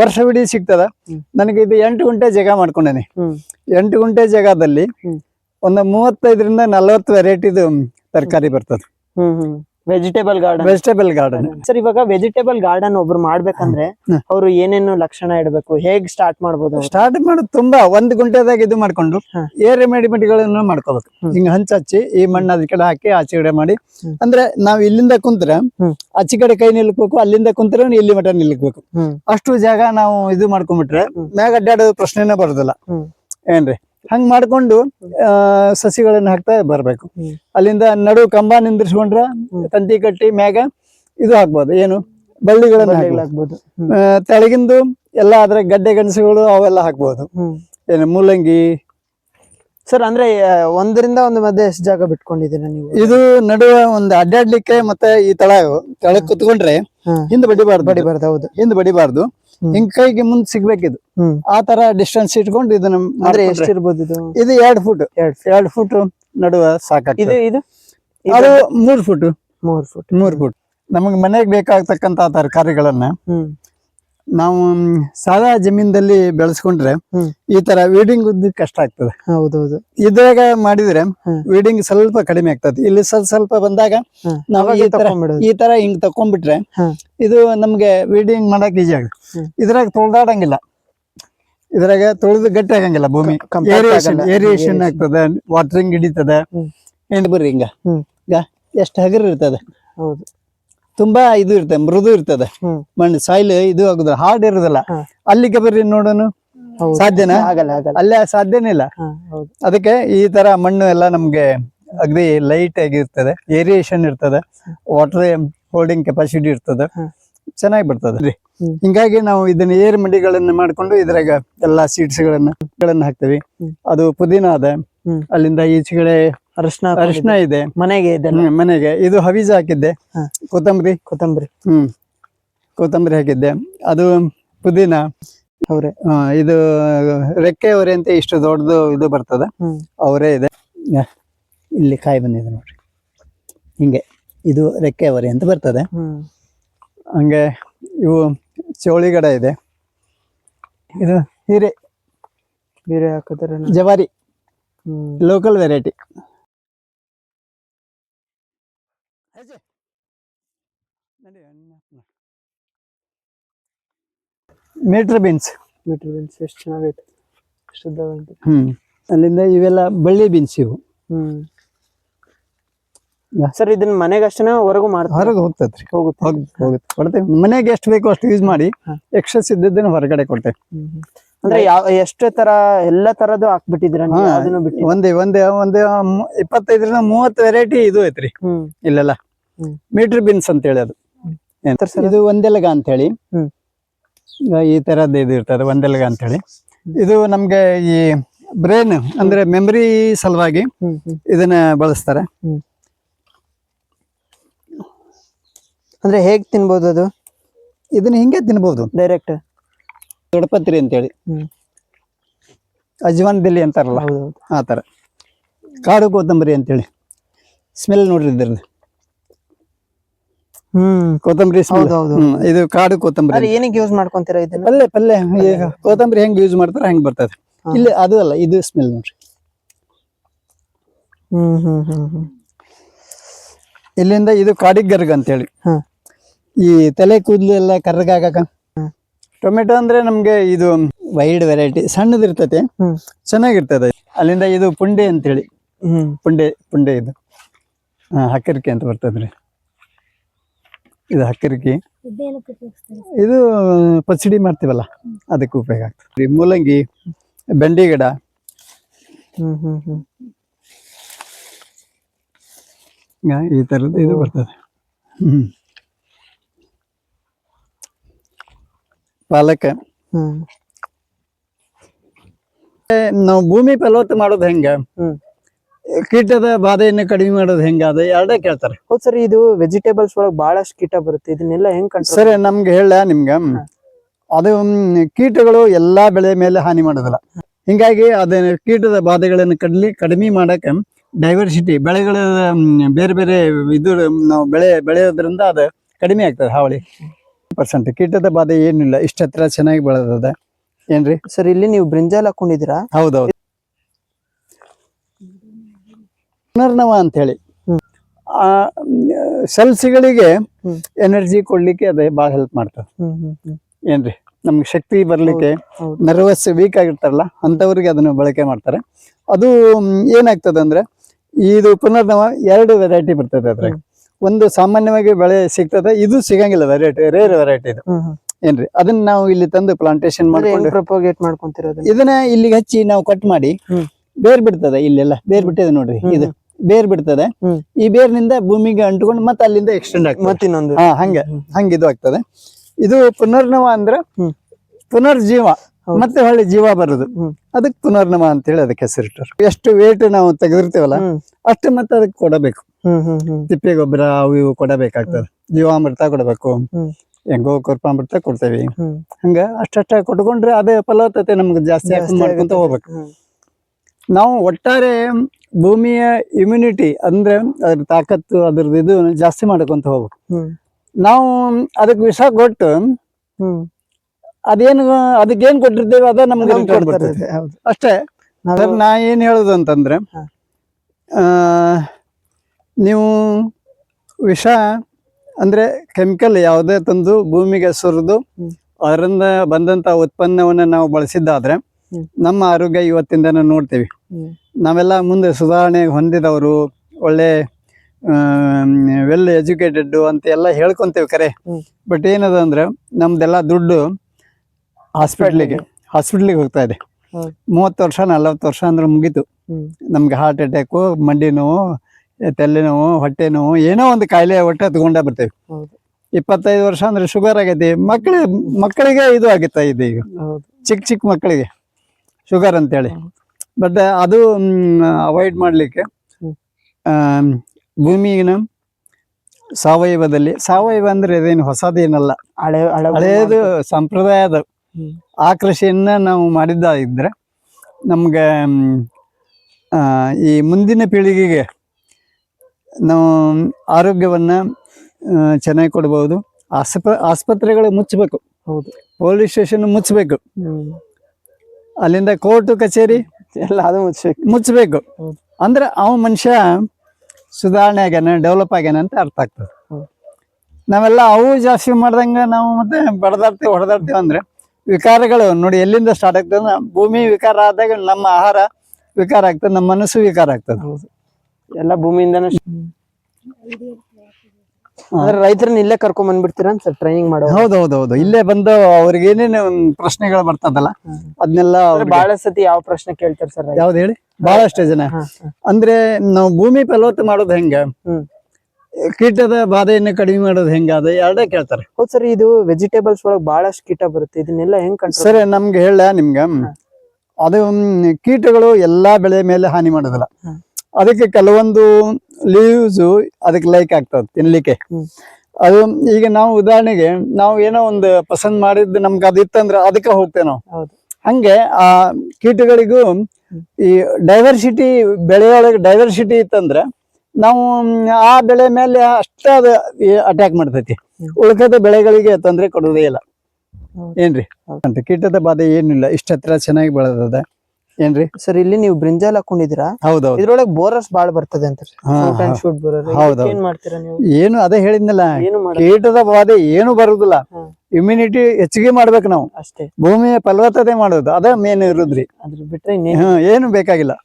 ವರ್ಷವಿಡೀ ಸಿಗ್ತದ. ನನಗೆ ಇದು ಎಂಟು ಗುಂಟೆ ಜಾಗ ಮಾಡ್ಕೊಂಡೇನೆ. ಎಂಟು ಗುಂಟೆ ಜಾಗದಲ್ಲಿ. ಒಂದು ಮೂವತ್ತೈದರಿಂದ ನಲವತ್ತು ವೆರೈಟಿದು ತರಕಾರಿ ಬರ್ತದೆ. Vegetable garden vegetable garden sir ಇವಾಗ ವೆಜಿಟೇಬಲ್ ಗಾರ್ಡನ್ ಒಬ್ರು ಮಾಡ್ಬೇಕಂದ್ರೆ ಅವರು ಏನೇನು ಲಕ್ಷಣ ಇಡಬೇಕು? ಹೇಗ್ ಸ್ಟಾರ್ಟ್ ಮಾಡಬಹುದು ಸ್ಟಾರ್ಟ್ ಮಾಡೋದು ತುಂಬಾ ಒಂದ್ ಗುಂಟೆದಾಗ ಇದು ಮಾಡ್ಕೊಂಡು ಏರ್ ಏ ರೆಮಿಡಿಮೆಂಟ್ಗಳನ್ನು ಮಾಡ್ಕೋಬೇಕು. ಹಿಂಗ ಹಂಚ ಹಚ್ಚಿ ಈ ಮಣ್ಣು ಅದ್ ಕಡೆ ಹಾಕಿ ಆಚೆ ಕಡೆ ಮಾಡಿ. ಅಂದ್ರೆ ನಾವ್ ಇಲ್ಲಿಂದ ಕುಂತ್ರ. ಆಚೆ ಕಡೆ ಕೈ ನಿಲ್ಬೇಕು ಅಲ್ಲಿಂದ ಕುಂತ್ರ ಇಲ್ಲಿ ಮಟ ನಿಲ್ಬೇಕು ಅಷ್ಟು ಜಾಗ ನಾವು ಇದು ಮಾಡ್ಕೊಂಡ್ಬಿಟ್ರೆ. ಮ್ಯಾಗ ಅಡ್ಡಾಡೋದು ಪ್ರಶ್ನೆನೇ ಬರೋದಿಲ್ಲ. ಏನ್ರಿ? ಹಂಗ್ ಮಾಡ್ಕೊಂಡು ಆ, ಸಸಿಗಳನ್ನ ಹಾಕ್ತಾ ಬರ್ಬೇಕು. ಅಲ್ಲಿಂದ ನಡು ಕಂಬ ನಿಂದ್ರಿಸ್ಕೊಂಡ್ರ ತಂತಿ ಕಟ್ಟಿ ಮ್ಯಾಗ ಇದು ಹಾಕ್ಬೋದು. ಏನು? ಬಳ್ಳಿಗಳನ್ನ ಹಾಕ್ಬೋದು. ತೆಳಗಿಂದು ಎಲ್ಲ ಅದ್ರ ಗಡ್ಡೆ ಗಣಸುಗಳು ಅವೆಲ್ಲ ಹಾಕ್ಬೋದು. ಏನು ಮೂಲಂಗಿ. ಸರ್ ಅಂದ್ರೆ ಒಂದರಿಂದ ಒಂದು ಮಧ್ಯೆ ಎಷ್ಟು ಜಾಗ ಬಿಟ್ಕೊಂಡಿದ್ದೀರಾ ನೀವು? ಇದು ನಡುವೆ ಒಂದು ಅಡ್ಡಾಡ್ಲಿಕ್ಕೆ ಮತ್ತೆ ಈ ತಳ ತಳಕ್ ಕುತ್ಕೊಂಡ್ರೆ. ಹಿಂದ್ ಬಡಿಬಾರ್ದು. ಬಡಿಬಾರ್ದು ಹೌದು. ಹಿಂದ್ ಬಡಿಬಾರ್ದು. ಹಿಂಗ್ ಕೈಗೆ ಮುಂದ್ ಸಿಗ್ಬೇಕಿದು. ಆ ತರ ಡಿಸ್ಟೆನ್ಸ್ ಇಟ್ಕೊಂಡು ಇದನ್ನ ಅಂದ್ರೆ ಎಷ್ಟಿರ್ಬೋದು ಇದು? ಇದು ಎರಡ್ ಫುಟ್ ಎರಡ್ ಫುಟ್ ಸಾಕಾ ಇದು ಸಾಕಾಗ್ತದೆ. ಇದು ಅದು ಮೂರ್ ಫುಟ್ ಮೂರ್ ಫುಟ್ ಮೂರ್ ಫುಟ್ ನಮಗೆ ಮನೆಗೆ ಬೇಕಾಗ್ತಕ್ಕಂತ ತರಕಾರಿಗಳನ್ನ ನಾವು ಸಾದಾ ಜಮೀನದಲ್ಲಿ ಬೆಳೆಸ್ಕೊಂಡ್ರೆ ಈ ತರ ವೀಡಿಂಗ್ ಉದ್ದ ಕಷ್ಟ ಆಗ್ತದೆ. ಹೌದೌದು. ಇದ್ರಾಗ ಮಾಡಿದ್ರೆ. ವೀಡಿಂಗ್ ಸ್ವಲ್ಪ ಕಡಿಮೆ ಆಗ್ತದೆ. ಇಲ್ಲಿ ಸ್ವಲ್ಪ ಸ್ವಲ್ಪ ಬಂದಾಗ. ನಾವು ಈ ತರ ಈ ತರ ಹಿಂಗ್ ತಕೊಂಡ್ಬಿಟ್ರೆ. ಇದು ನಮ್ಗೆ ವೀಡಿಂಗ್ ಮಾಡಕ್ ಈಜಿ ಆಗುತ್ತೆ. ಇದ್ರಾಗ ತೊಳ್ದಾಡಂಗಿಲ್ಲ. ಇದ್ರಾಗ ತೊಳೆದು ಗಟ್ಟಿ ಆಗಂಗಿಲ್ಲ ಭೂಮಿ. ಏರಿಯೇಷನ್. ಆಗ್ತದೆ ವಾಟರಿಂಗ್ ಹಿಡಿತದ. ಎಂಡ್ ಬರ್ರಿ ಹಿಂಗ. ಈಗ ಎಷ್ಟು ಹಗರ್ ಇರ್ತದೆ. ಹೌದು. ತುಂಬಾ ಇದು ಇರ್ತದೆ ಮೃದು ಇರ್ತದೆ. ಮಣ್ಣು ಸಾಯಿಲ್ ಇದು ಆಗುದಿಲ್ಲ ಹಾರ್ಡ್ ಇರುದಿಲ್ಲ. ಅಲ್ಲಿಗೆ ಬರ್ರಿ ನೋಡೋನು. ಸಾಧ್ಯನಾ? ಆಗಲ್ಲ ಆಗಲ್ಲ. ಅಲ್ಲೇ ಸಾಧ್ಯನೇ ಇಲ್ಲ. ಅದಕ್ಕೆ ಈ ತರ ಮಣ್ಣು ಎಲ್ಲ ನಮ್ಗೆ ಅಗ್ದಿ ಲೈಟ್ ಆಗಿರ್ತದೆ ಏರಿಯೇಷನ್ ಇರ್ತದೆ ವಾಟರ್ ಹೋಲ್ಡಿಂಗ್ ಕೆಪಾಸಿಟಿ ಇರ್ತದೆ. ಚೆನ್ನಾಗಿ ಬರ್ತದೆ. ಹಿಂಗಾಗಿ ನಾವು ಇದನ್ನ ಏರ್ ಮಡಿಗಳನ್ನ ಮಾಡ್ಕೊಂಡು ಇದ್ರಾಗ ಎಲ್ಲಾ ಸೀಡ್ಸ್ ಗಳನ್ನ ಗಳನ್ನ ಹಾಕ್ತಿವಿ. ಅದು ಪುದೀನ ಅದ. ಅಲ್ಲಿಂದ ಈಚೆಗಡೆ ಅರಿಶಿನ ಅರಿಶಿನ ಇದೆ. ಮನೆಗೆ ಇದೆ ಹ್ಮ್, ಮನೆಗೆ. ಇದು ಹವೀಜ ಹಾಕಿದ್ದೆ. ಹಾ. ಕೊತ್ತಂಬರಿ. ಕೊತ್ತಂಬರಿ. ಹ್ಮ್. ಕೊತ್ತಂಬರಿ ಹಾಕಿದ್ದೆ. ಅದು ಪುದೀನ. ಅವ್ರೆ. ಆ, ಇದು ರೆಕ್ಕೆ ಅವರೆ ಅಂತ ಇಷ್ಟು ದೊಡ್ಡದು ಇದು ಬರ್ತದೆ. ಹ್ಮ್. ಅವರೇ ಇದೆ. ಇಲ್ಲಿ ಕಾಯಿ ಬಂದಿದೆ ನೋಡ್ರಿ. ಹಿಂಗೆ. ಇದು ರೆಕ್ಕೆ ಅವರೆ ಅಂತ ಬರ್ತದೆ. ಹ್ಮ್. ಹಂಗೆ ಇವು ಚೋಳಿಗಡ ಇದೆ. ಇದು ಹೀರೆ. ಹೀರೆ ಹಾಕಿದ್ರೆ ಜವಾರಿ. Local variety meter beans meter beans ಎಷ್ಟು ಚೆನ್ನಾಗೈತೆ. ಶುದ್ಧವಾಗಿ. ಹ್ಮ್. ಅಲ್ಲಿಂದ ಇವೆಲ್ಲ ಬಳ್ಳಿ ಬೀನ್ಸ್ ಇವು. ಸರ್ ಇದನ್ನ ಮನೆಗೆ ಅಷ್ಟೇ ಹೊರಗೂ ಮಾಡ್ತಾರೆ? ಹೊರಗೆ ಹೋಗ್ತೈತ್ರಿ. ಹೋಗುತ್ತೆ. ಹೋಗುತ್ತೆ. ಕೊಡ್ತೇವೆ ಮನೆಗೆ ಎಷ್ಟು ಬೇಕೋ ಅಷ್ಟು ಯೂಸ್ ಮಾಡಿ ಎಕ್ಸಸ್ ಇದ್ದದ್ದನ್ನು ಹೊರಗಡೆ ಕೊಡ್ತೇವೆ. ಅಂದ್ರೆ ಯಾವ ಎಷ್ಟು ತರ ಎಲ್ಲ ತರದ್ದು ಹಾಕ್ಬಿಟ್ಟಿದ್ರ ಒಂದೇ ಅದನ್ನು ಬಿಟ್ಟು. ಒಂದೇ ಒಂದೇ ಒಂದೇ ಇಪ್ಪತ್ತೈದರಿಂದ ಮೂವತ್ತು ವೆರೈಟಿ ಇದು ಐತ್ರಿ. ಇಲ್ಲೆಲ್ಲ. ಮೀಟರ್ ಬೀನ್ಸ್ ಅಂತ ಹೇಳಿ ಅದು. ಇದು ಒಂದೆಲಗ ಅಂತ ಹೇಳಿ ಈ ತರದ್ದು ಇದು ಇರ್ತದೆ ಒಂದೆಲಗ ಅಂತ ಹೇಳಿ ಇದು ನಮ್ಗೆ ಈ ಬ್ರೇನ್ ಅಂದ್ರೆ ಮೆಮರಿ ಸಲುವಾಗಿ ಇದನ್ನ ಬಳಸ್ತಾರೆ. ಅಂದ್ರೆ ಹೇಗ್ ತಿನ್ಬೋದು ಅದು? ಇದನ್ನ ಹಿಂಗೆ ತಿನ್ಬೋದು. ಡೈರೆಕ್ಟ್ ದೊಡ್ಡಪತ್ರಿ ಅಂತೇಳಿ. ಹೇಳಿ ಅಜ್ವಾನ್ ದಿಲ್ಲಿ ಅಂತಾರಲ್ಲ ಆ ಥರ ಕಾಡು ಕೊತ್ತಂಬರಿ ಅಂತೇಳಿ. ಸ್ಮೆಲ್ ನೋಡ್ರಿ ಇದ್ರದ್ದು ಹ್ಮ್. ಕೊತ್ತಂಬರಿ. ಇದು ಕಾಡು ಕೊತ್ತಂಬರಿ ಏನಕ್ಕೆ ಯೂಸ್ ಮಾಡ್ಕೊಂತೀರ ಇದನ್ನ? ಪಲ್ಲೆ ಈಗ ಕೊತ್ತಂಬರಿ ಹೆಂಗ್ ಯೂಸ್ ಮಾಡ್ತಾರ ಹೆಂಗ್ ಬರ್ತದೆ. ಇಲ್ಲ ಅದು ಅಲ್ಲ ಇದು ಸ್ಮೆಲ್ ನೋಡ್ರಿ. ಹ್ಮ್ ಹ್ಮ್ ಹ್ಮ್ ಇಲ್ಲಿಂದ ಇದು ಕಾಡಿಗರ್ಗ ಅಂತೇಳಿ. ಹೇಳಿ ಈ ತಲೆ ಕೂದಲು ಎಲ್ಲ ಕರ್ರಗಾಗಕ ಟೊಮೆಟೊ ಅಂದ್ರೆ ನಮ್ಗೆ ಇದು ವೈಡ್ ವೆರೈಟಿ ಸಣ್ಣದು ಇರ್ತೈತೆ. ಹ್ಮ್. ಚೆನ್ನಾಗಿರ್ತದೆ. ಅಲ್ಲಿಂದ ಇದು ಪುಂಡೆ ಅಂತೇಳಿ. ಹ್ಮ್. ಪುಂಡೆ ಪುಂಡೆ ಇದು. ಹಾ ಹಕ್ಕರಿಕೆ ಅಂತ ಬರ್ತದ್ರಿ. ಇದು ಹಕ್ಕರಿಕೆ. ಇದು ಪಚಡಿ ಮಾಡ್ತೀವಲ್ಲ ಅದಕ್ಕೆ ಉಪಯೋಗ ಆಗ್ತದೆ. ಮೂಲಂಗಿ ಬೆಂಡಿ ಗಿಡ ಈ ತರದ್ದು ಇದು ಬರ್ತದೆ. ಹ್ಮ್. ಪಾಲಕ. ಹ್ಮ್. ನಾವು ಭೂಮಿ ಫಲವತ್ತು ಮಾಡೋದು ಹೆಂಗ? ಹ್ಮ್. ಕೀಟದ ಬಾಧೆಯನ್ನು ಕಡಿಮೆ ಮಾಡೋದು ಹೆಂಗ? ಅದ ಎರಡೇ ಕೇಳ್ತಾರೆ. ಹೌದು ಸರ್ ಇದು ವೆಜಿಟೇಬಲ್ಸ್ ಒಳಗೆ ಬಹಳಷ್ಟು ಕೀಟ ಬರುತ್ತೆ. ಇದನ್ನೆಲ್ಲ ಹೆಂಗ್ ಸರಿ ನಮ್ಗೆ ಹೇಳ ನಿಮ್ಗೆ. ಅದು ಕೀಟಗಳು ಎಲ್ಲಾ ಬೆಳೆ ಮೇಲೆ ಹಾನಿ ಮಾಡೋದಿಲ್ಲ. ಹಿಂಗಾಗಿ ಅದನ್ನ ಕೀಟದ ಬಾಧೆಗಳನ್ನು ಕಡ್ಲಿ ಕಡಿಮೆ ಮಾಡಕ್ಕೆ ಡೈವರ್ಸಿಟಿ ಬೆಳೆಗಳ ಬೇರೆ ಬೇರೆ ಇದು ನಾವು ಬೆಳೆ ಬೆಳೆಯೋದ್ರಿಂದ ಅದು ಕಡಿಮೆ ಆಗ್ತದೆ ಹಾವಳಿ. ಪರ್ಸೆಂಟ್ ಕೀಟದ ಬಾಧೆ ಏನಿಲ್ಲ ಇಷ್ಟ ಹತ್ರ ಚೆನ್ನಾಗಿ ಬೆಳೆದದ. ಏನ್ರಿ? ಸರ್ ಇಲ್ಲಿ ನೀವು ಬ್ರಿಂಜಾಲ್ ಹಾಕೊಂಡಿದ್ದೀರಾ? ಹೌದೌದು. ಪುನರ್ನವ ಅಂತ ಹೇಳಿ ಆ ಸೆಲ್ಸ್ಗಳಿಗೆ ಎನರ್ಜಿ ಕೊಡ್ಲಿಕ್ಕೆ ಅದೇ ಭಾಳ ಹೆಲ್ಪ್ ಮಾಡ್ತದೆ. ಏನ್ರಿ? ನಮ್ಗೆ ಶಕ್ತಿ ಬರ್ಲಿಕ್ಕೆ ನರ್ವಸ್ ವೀಕ್ ಆಗಿರ್ತಾರಲ್ಲ ಅಂಥವ್ರಿಗೆ ಅದನ್ನು ಬಳಕೆ ಮಾಡ್ತಾರೆ. ಅದು ಏನಾಗ್ತದೆ ಅಂದ್ರೆ ಇದು ಪುನರ್ನವ ಎರಡು ವೆರೈಟಿ ಬರ್ತದೆ ಅದ್ರಾಗ ಒಂದು ಸಾಮಾನ್ಯವಾಗಿ ಬೆಳೆ ಸಿಗ್ತದೆ ಇದು ಸಿಗಂಗಿಲ್ಲ ವೆರೈಟಿ ರೇರ್ ವೆರೈಟಿ ಇದು. ಏನ್ರಿ? ಅದನ್ನ ನಾವು ಇಲ್ಲಿ ತಂದು ಪ್ಲಾಂಟೇಶನ್ ಮಾಡ್ಕೊಂಡು ಪ್ರೊಪೋಗೇಟ್ ಮಾಡ್ಕೊಂತಿರೋದು? ಇದನ್ನ ಇಲ್ಲಿಗೆ ಹಚ್ಚಿ ನಾವು ಕಟ್ ಮಾಡಿ ಬೇರ್ ಬಿಡ್ತದೆ ಇಲ್ಲೆಲ್ಲ ಬೇರ್ ಬಿಟ್ಟಿದೆ ನೋಡ್ರಿ. ಇದು. ಬೇರ್ ಬಿಡ್ತದೆ ಈ ಬೇರ್ನಿಂದ ಭೂಮಿಗೆ ಅಂಟ್ಕೊಂಡು ಮತ್ತೆ ಅಲ್ಲಿಂದ ಎಕ್ಸ್ಟೆಂಡ್ ಆಗ್ತದೆ. ಮತ್ತಿನ್ನೊಂದು. ಹಾ ಹಂಗೆ ಹಂಗೆ ಇದು ಆಗ್ತದೆ. ಇದು ಪುನರ್ನವ ಅಂದ್ರೆ. ಪುನರ್ಜೀವ. ಮತ್ತೆ ಹೊಳ್ಳಿ ಜೀವ ಬರೋದು. ಅದಕ್ಕೆ ಪುನರ್ನವ ಅಂತ ಹೇಳಿ ಅದಕ್ಕೆ ಹೆಸರಿಟ್ಟರು. ಎಷ್ಟು ವೇಟ್ ನಾವು ತೆಗೆದಿರ್ತೇವಲ್ಲ ಅಷ್ಟು ಮತ್ತೆ ಅದಕ್ಕೆ ಕೊಡಬೇಕು. ತಿಪ್ಪೆ ಗೊಬ್ಬರ ಅವು ಇವು ಕೊಡಬೇಕಾಗ್ತದೆ. ಜೀವಾಮೃತ ಕೊಡಬೇಕು. ಹೆಂಗೋ ಕೊರ್ಪಾಮೃತ ಕೊಡ್ತೇವೆ. ಹಂಗ ಅಷ್ಟಷ್ಟ ಕೊಟ್ಕೊಂಡ್ರೆ ಅದೇ ಫಲವತ್ತತೆ ನಮ್ಗೆ ಜಾಸ್ತಿ ಮಾಡ್ಕೊಂತ. ಹೋಗ್ಬೇಕು. ನಾವು ಒಟ್ಟಾರೆ ಭೂಮಿಯ ಇಮ್ಯುನಿಟಿ ಅಂದ್ರೆ ಅದ್ರ ತಾಕತ್ತು ಅದ್ರದ್ದು ಇದು ಜಾಸ್ತಿ ಮಾಡ್ಕೊಂತ ಹೋಗ್ಬೇಕು. ನಾವು ಅದಕ್ಕೆ ವಿಷ ಕೊಟ್ಟು ಅದೇನು ಅದಕ್ಕೇನ್ ಕೊಟ್ಟಿರ್ತೇವೆ ಅದ ನಮ್ಗೆ. ಅಷ್ಟೇ. ನಾ ಏನ್ ಹೇಳುದು ಅಂತಂದ್ರೆ ಆ, ನೀವು ವಿಷ ಅಂದರೆ ಕೆಮಿಕಲ್ ಯಾವುದೇ ತಂದು ಭೂಮಿಗೆ ಸುರಿದು ಅದರಿಂದ ಬಂದಂಥ ಉತ್ಪನ್ನವನ್ನು ನಾವು ಬಳಸಿದ್ದಾದ್ರೆ ನಮ್ಮ ಆರೋಗ್ಯ ಇವತ್ತಿಂದ ನೋಡ್ತೀವಿ. ನಾವೆಲ್ಲ ಮುಂದೆ ಸುಧಾರಣೆ ಹೊಂದಿದವರು ಒಳ್ಳೆ ವೆಲ್ ಎಜುಕೇಟೆಡ್ ಅಂತ ಎಲ್ಲ ಹೇಳ್ಕೊಂತೀವಿ ಕರೆ. ಬಟ್ ಏನದ ಅಂದ್ರೆ ನಮ್ದೆಲ್ಲ ದುಡ್ಡು ಹಾಸ್ಪಿಟ್ಲಿಗೆ ಹಾಸ್ಪಿಟ್ಲಿಗೆ ಹೋಗ್ತಾ ಇದೆ. ಮೂವತ್ತು ವರ್ಷ ನಲವತ್ತು ವರ್ಷ ಅಂದ್ರೆ ಮುಗೀತು. ನಮ್ಗೆ ಹಾರ್ಟ್ ಅಟ್ಯಾಕು ಮಂಡಿ ನೋವು ತಲೆ ನೋವು ಹೊಟ್ಟೆ ನೋವು ಏನೋ ಒಂದು ಕಾಯಿಲೆ ಹೊಟ್ಟೆ ಹತ್ಕೊಂಡೇ ಬರ್ತೇವೆ. ಇಪ್ಪತ್ತೈದು ವರ್ಷ ಅಂದ್ರೆ ಶುಗರ್ ಆಗೈತಿ. ಮಕ್ಕಳ ಮಕ್ಕಳಿಗೆ ಇದು ಆಗಿತ್ತಾ ಇದೆ ಈಗ? ಚಿಕ್ಕ ಚಿಕ್ಕ ಮಕ್ಕಳಿಗೆ ಶುಗರ್ ಅಂತೇಳಿ. ಬಟ್ ಅದು ಅವಾಯ್ಡ್ ಮಾಡಲಿಕ್ಕೆ. ಭೂಮಿಗಿನ ಸಾವಯವದಲ್ಲಿ ಸಾವಯವ ಅಂದ್ರೆ ಅದೇನು ಹೊಸದೇನಲ್ಲ. ಹಳೆ ಹಳೆ ಹಳೇದು ಸಂಪ್ರದಾಯದ. ಆ ಕೃಷಿಯನ್ನ ನಾವು ಮಾಡಿದ್ದ ಇದ್ರೆ ನಮ್ಗೆ ಈ ಮುಂದಿನ ಪೀಳಿಗೆಗೆ ನಾವು ಆರೋಗ್ಯವನ್ನು ಚೆನ್ನಾಗಿ ಕೊಡ್ಬೋದು. ಆಸ್ಪ ಆಸ್ಪತ್ರೆಗಳು ಮುಚ್ಚಬೇಕು ಹೌದು. ಪೊಲೀಸ್ ಸ್ಟೇಷನ್ ಮುಚ್ಚಬೇಕು ಅಲ್ಲಿಂದ ಕೋರ್ಟು ಕಚೇರಿ ಎಲ್ಲ ಅದು ಮುಚ್ಚಬೇಕು ಮುಚ್ಚಬೇಕು. ಅಂದ್ರೆ ಅವ ಮನುಷ್ಯ ಸುಧಾರಣೆ ಆಗ್ಯಾನ ಡೆವಲಪ್ ಆಗ್ಯಾನ ಅಂತ ಅರ್ಥ ಆಗ್ತದೆ. ನಾವೆಲ್ಲ ಅವು ಜಾಸ್ತಿ ಮಾಡ್ದಂಗೆ ನಾವು ಮತ್ತೆ ಬಡದಾಡ್ತೇವೆ ಹೊಡೆದಾಡ್ತೇವೆ ಅಂದ್ರೆ ವಿಕಾರಗಳು ನೋಡಿ ಎಲ್ಲಿಂದ ಸ್ಟಾರ್ಟ್ ಆಗ್ತದೆ ಭೂಮಿ ವಿಕಾರ ಆದಾಗ ನಮ್ಮ ಆಹಾರ ವಿಕಾರ ಆಗ್ತದೆ ನಮ್ಮ ಮನಸ್ಸು ವಿಕಾರ ಆಗ್ತದೆ. ಹೌದು. ಎಲ್ಲ ಭೂಮಿಯಿಂದನೇ ಅಂದ್ರೆ ರೈತರನ್ನ ಇಲ್ಲೇ ಕರ್ಕೊಂಡ್ ಬಂದ್ಬಿಡ್ತೀರಾ ಸರ್ ಟ್ರೈನಿಂಗ್ ಮಾಡೋ ಹೌದು ಇಲ್ಲೇ ಬಂದು ಅವ್ರಿಗೆ ಏನೇನು ಪ್ರಶ್ನೆಗಳು ಬರ್ತದಲ್ಲ ಅದನ್ನೆಲ್ಲ ಬಹಳ ಸತಿ ಯಾವ ಪ್ರಶ್ನೆ ಕೇಳ್ತಾರೆ ಸರ್ ಯಾವ್ದು ಹೇಳಿ? ಬಹಳಷ್ಟು ಜನ. ಅಂದ್ರೆ ನಾವು ಭೂಮಿ ಫಲವತ್ತು ಮಾಡೋದು ಹೆಂಗ? ಹ್ಮ್. ಕೀಟದ ಬಾಧೆಯನ್ನು ಕಡಿಮೆ ಮಾಡೋದು ಹೆಂಗ? ಅದ ಎರಡೇ ಕೇಳ್ತಾರೆ. ಹೌದ್ ಸರ್ ಇದು ವೆಜಿಟೇಬಲ್ಸ್ ಒಳಗೆ ಬಹಳಷ್ಟು ಕೀಟ ಬರುತ್ತೆ. ಇದನ್ನೆಲ್ಲ ಹೆಂಗ್ ಸರ್ ಸರಿ ನಮ್ಗೆ ಹೇಳ ನಿಮ್ಗೆ. ಅದು ಕೀಟಗಳು ಎಲ್ಲಾ ಬೆಳೆ ಮೇಲೆ ಹಾನಿ ಮಾಡೋದಿಲ್ಲ. ಅದಕ್ಕೆ ಕೆಲವೊಂದು ಲೀವ್ಸ್ ಅದಕ್ಕೆ ಲೈಕ್ ಆಗ್ತದೆ ತಿನ್ಲಿಕ್ಕೆ. ಅದು ಈಗ ನಾವು ಉದಾಹರಣೆಗೆ ನಾವು ಏನೋ ಒಂದು ಪಸಂದ್ ಮಾಡಿದ್ದು ನಮ್ಗೆ ಅದು ಇತ್ತಂದ್ರೆ ಅದಕ್ಕೆ ಹೋಗ್ತೇವೆ ನಾವು. ಹಂಗೆ ಆ ಕೀಟಗಳಿಗೂ ಈ ಡೈವರ್ಸಿಟಿ ಬೆಳೆಯೊಳಗೆ ಡೈವರ್ಸಿಟಿ ಇತ್ತಂದ್ರೆ ನಾವು ಆ ಬೆಳೆ ಮೇಲೆ ಅಷ್ಟೇ ಅದು ಅಟ್ಯಾಕ್ ಮಾಡ್ತೈತಿ. ಉಳ್ಕದ ಬೆಳೆಗಳಿಗೆ ತೊಂದರೆ ಕೊಡೋದೇ ಇಲ್ಲ. ಏನ್ರಿ? ಅಂತ ಕೀಟದ ಬಾಧೆ ಏನಿಲ್ಲ. ಇಷ್ಟ ಹತ್ರ ಚೆನ್ನಾಗಿ ಬೆಳೆದದ. ಏನ್ರಿ? ಸರ್ ಇಲ್ಲಿ ನೀವು ಬ್ರಿಂಜಾಲ್ ಹಾಕೊಂಡಿದ್ದೀರಾ? ಹೌದೌದು. ಇದ್ರೊಳಗೆ ಬೋರಸ್ ಬಾಳ್ ಬರ್ತದೆ ಅಂತ. ಶೂಟ್ ಏನ್ ಮಾಡ್ತೀರಾ ನೀವು? ಏನು ಅದೇ ಹೇಳಿದ್ನಲ್ಲ ಕೀಟದ ಬಾಧೆ ಏನು ಬರುದಿಲ್ಲ. ಇಮ್ಯುನಿಟಿ ಹೆಚ್ಚಿಗೆ ಮಾಡ್ಬೇಕು ನಾವು. ಅಷ್ಟೇ. ಭೂಮಿಯ ಫಲವತ್ತತೆ ಮಾಡೋದು ಅದೇ ಮೇನ್ ಇರುದ್ರಿ. ಅದ್ರ ಬಿಟ್ರೆ ಏನು ಬೇಕಾಗಿಲ್ಲ.